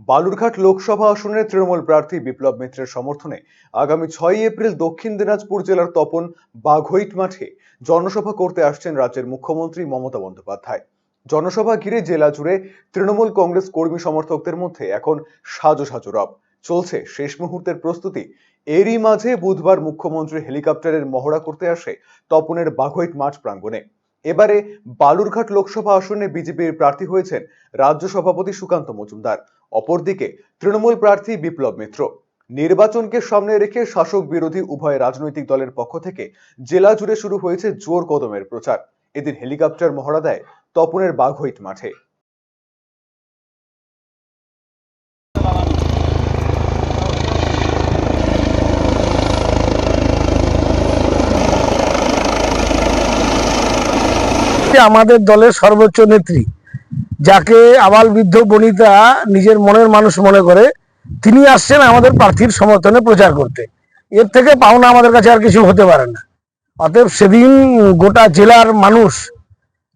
বালুরঘাট লোকসভা আসনের তৃণমূল প্রার্থী বিপ্লব মিত্রের সমর্থনে আগামী ছয়ই এপ্রিল দক্ষিণ দিনাজপুর জেলার তপন বাঘইট মাঠে জনসভা করতে আসছেন রাজ্যের মুখ্যমন্ত্রী মমতা বন্দ্যোপাধ্যায়। জনসভা ঘিরে জেলা জুড়ে তৃণমূল কংগ্রেস কর্মী সমর্থকদের মধ্যে এখন সাজো সাজো রব। চলছে শেষ মুহূর্তের প্রস্তুতি। এরই মাঝে বুধবার মুখ্যমন্ত্রী হেলিকপ্টারের মহড়া করতে আসে তপনের বাঘৈট মাঠ প্রাঙ্গণে। এবারে বালুরঘাট লোকসভা আসনে বিজেপির প্রার্থী হয়েছেন রাজ্য সভাপতি সুকান্ত মজুমদার। অপরদিকে তৃণমূল প্রার্থী বিপ্লব মিত্র। নির্বাচনকে সামনে রেখে শাসক বিরোধী উভয় রাজনৈতিক দলের পক্ষ থেকে জেলা জুড়ে শুরু হয়েছে জোর কদমের প্রচার। এদিন হেলিকপ্টার মহড়া দেয় তপনের বাঘৈট মাঠে। আমাদের দলের সর্বোচ্চ নেত্রী, যাকে আবাল বৃদ্ধ বনিতা নিজের মনের মানুষ মনে করে, তিনি আসছেন আমাদের প্রার্থীর সমর্থনে প্রচার করতে। এর থেকে পাওনা আমাদের কাছে আর কিছু হতে পারে না। অতএব সেদিন গোটা জেলার মানুষ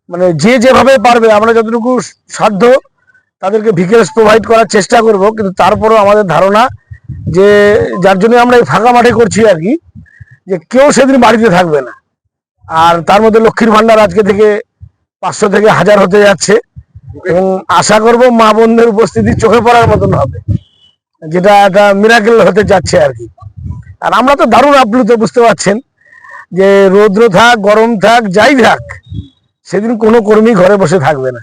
মানে যে যেভাবে পারবে, আমরা যতটুকু সাধ্য তাদেরকে ভিকেলস প্রোভাইড করার চেষ্টা করব, কিন্তু তারপরেও আমাদের ধারণা যে, যার জন্য আমরা এই ফাঁকা মাঠে করছি আর কি, যে কেউ সেদিন বাড়িতে থাকবে না। আর তার মধ্যে লক্ষ্মীর ভান্ডার আজকে থেকে পাঁচশো থেকে হাজার হতে যাচ্ছে এবং আশা করব মা বোনদের উপস্থিতি চোখে পড়ার মতন হবে, যেটা একটা মিরাকেল হতে যাচ্ছে আর কি। আর আমরা তো দারুণ আপ্লুত, বুঝতে পারছেন? যে রৌদ্র থাক, গরম থাক, যাই থাক, সেদিন কোনো কর্মী ঘরে বসে থাকবে না।